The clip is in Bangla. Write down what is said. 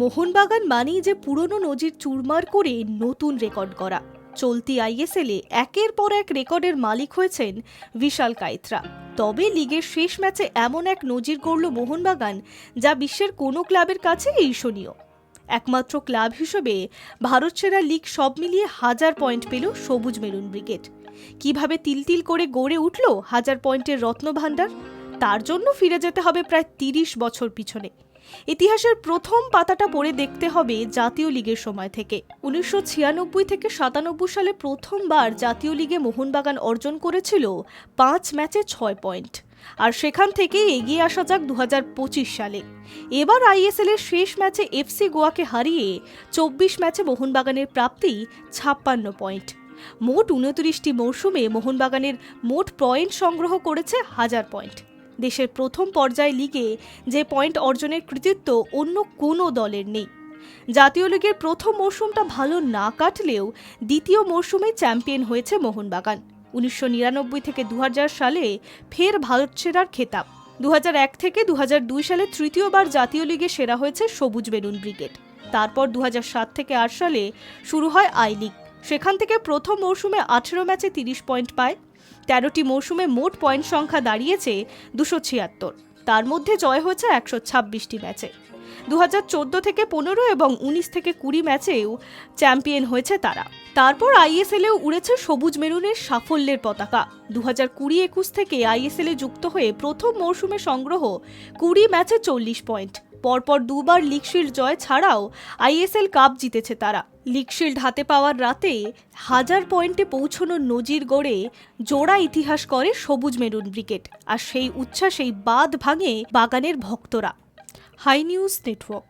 মোহনবাগান মানেই যে পুরনো নজির চুরমার করে নতুন রেকর্ড করা চলতি আইএসএলে একের পর এক রেকর্ডের মালিক হয়েছেন বিশাল কাইত্রা তবে লিগের শেষ ম্যাচে এমন এক নজির গড়ল মোহনবাগান, যা বিশ্বের কোনো ক্লাবের কাছে ঈর্ষণীয়। একমাত্র ক্লাব হিসেবে ভারত সেরা লিগ সব মিলিয়ে হাজার পয়েন্ট পেল সবুজ মেরুন ব্রিগেড। কীভাবে তিলতিল করে গড়ে উঠল হাজার পয়েন্টের রত্নভাণ্ডার? তার জন্য ফিরে যেতে হবে প্রায় তিরিশ বছর পিছনে। ইতিহাসের প্রথম পাতাটা পড়ে দেখতে হবে জাতীয় লিগের সময় থেকে। উনিশশো ছিয়ানব্বই থেকে সাতানব্বই সালে প্রথমবার জাতীয় লিগে মোহনবাগান অর্জন করেছিল পাঁচ ম্যাচে ছয় পয়েন্ট। আর সেখান থেকে এগিয়ে আসা যাক দু হাজার পঁচিশ সালে। এবার আইএসএল এর শেষ ম্যাচে এফসি গোয়াকে হারিয়ে চব্বিশ ম্যাচে মোহনবাগানের প্রাপ্তি ছাপ্পান্ন পয়েন্ট। মোট উনত্রিশটি মৌসুমে মোহনবাগানের মোট পয়েন্ট সংগ্রহ করেছে হাজার পয়েন্ট। দেশের প্রথম পর্যায় লিগে যে পয়েন্ট অর্জনের কৃতিত্ব অন্য কোনো দলের নেই। জাতীয় লিগের প্রথম মৌসুমটা ভালো না কাটলেও দ্বিতীয় মৌসুমে চ্যাম্পিয়ন হয়েছে মোহনবাগান। উনিশশো নিরানব্বই থেকে দু হাজার সালে ফের ভারত সেরার খেতাব। দু হাজার এক থেকে দু হাজার দুই সালে তৃতীয়বার জাতীয় লিগে সেরা হয়েছে সবুজ বেলুন ব্রিগেড। তারপর দু হাজার সাত থেকে আট সালে শুরু হয় আই লিগ। সেখান থেকে প্রথম মৌসুমে আঠেরো ম্যাচে তিরিশ পয়েন্ট পায়, তেরোটি মৌসুমে মোট পয়েন্ট সংখ্যা দাঁড়িয়েছে দুশো ছিয়াত্তর। তার মধ্যে জয় হয়েছে একশো ছাব্বিশটি ম্যাচে। দু হাজার চোদ্দ থেকে পনেরো এবং উনিশ থেকে কুড়ি ম্যাচেও চ্যাম্পিয়ন হয়েছে তারা। তারপর আইএসএলেও উড়েছে সবুজ মেরুনের সাফল্যের পতাকা। দু হাজার কুড়ি একুশ থেকে আইএসএলে যুক্ত হয়ে প্রথম মৌসুমে সংগ্রহ কুড়ি ম্যাচে চল্লিশ পয়েন্ট। পরপর দুবার লিগ শিল্ড জয় ছাড়াও আইএসএল কাপ জিতেছে তারা। লিগ শিল্ড হাতে পাওয়ার রাতে হাজার পয়েন্টে পৌঁছনোর নজির গড়ে জোড়া ইতিহাস করে সবুজ মেরুন ব্রিকেট, আর সেই উচ্ছ্বাসেই বাদ ভাঙে বাগানের ভক্তরা। High news network.